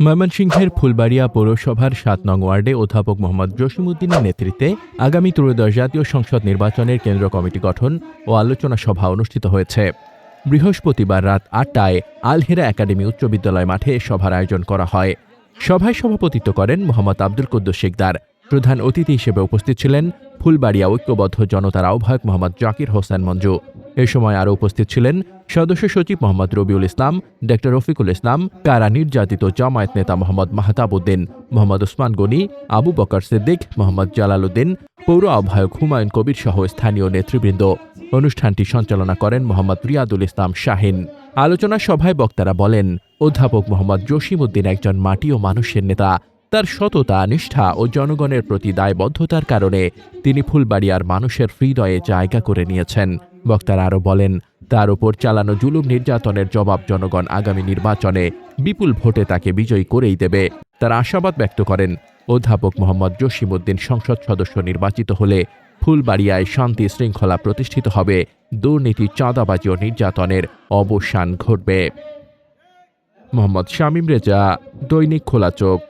ময়মনসিংহের ফুলবাড়িয়া পৌরসভার সাত নং ওয়ার্ডে অধ্যাপক মোহাম্মদ জসিমউদ্দিনের নেতৃত্বে আগামী ত্রয়োদশ জাতীয় সংসদ নির্বাচনের কেন্দ্র কমিটি গঠন ও আলোচনা সভা অনুষ্ঠিত হয়েছে। বৃহস্পতিবার রাত আটটায় আলহেরা একাডেমি উচ্চ বিদ্যালয় মাঠে সভার আয়োজন করা হয়। সভায় সভাপতিত্ব করেন মোহাম্মদ আব্দুল কুদ্দুস শিকদার। প্রধান অতিথি হিসেবে উপস্থিত ছিলেন ফুলবাড়িয়া ঐক্যবদ্ধ জনতার আহ্বায়ক মোহাম্মদ জাকির হোসেন মঞ্জু। এ সময় আরও উপস্থিত ছিলেন সদস্য সচিব মোহাম্মদ রবিউল ইসলাম ডক্টর রফিকুল ইসলাম, কারা নির্যাতিত জামায়াত নেতা মোহাম্মদ মাহতাবুদ্দিন, মোহাম্মদ ওসমান গনি, আবু বকর সিদ্দিক, মোহাম্মদ জালালউদ্দিন, পৌর আহ্বায়ক হুমায়ুন কবির সহ স্থানীয় নেতৃবৃন্দ। অনুষ্ঠানটি সঞ্চালনা করেন মোহাম্মদ রিয়াদুল ইসলাম শাহিন। আলোচনা সভায় বক্তারা বলেন, অধ্যাপক মোহাম্মদ জসিমউদ্দিন একজন মাটি ও মানুষের নেতা। তার সততা, নিষ্ঠা ও জনগণের প্রতি দায়বদ্ধতার কারণে তিনি ফুলবাড়িয়ার মানুষের হৃদয়ে জায়গা করে নিয়েছেন। বক্তারা আরও বলেন, তার উপর চালানো জুলুম নির্যাতনের জবাব জনগণ আগামী নির্বাচনে বিপুল ভোটে তাকে বিজয়ী করেই দেবে। তার আশাবাদ ব্যক্ত করেন, অধ্যাপক মোহাম্মদ জসিমউদ্দিন সংসদ সদস্য নির্বাচিত হলে ফুলবাড়িয়ায় শান্তি শৃঙ্খলা প্রতিষ্ঠিত হবে। দুর্নীতি, চাঁদাবাজি ও নির্যাতনের অবসান ঘটবে। মোহাম্মদ শামীম রেজা, দৈনিক খোলা চোখ।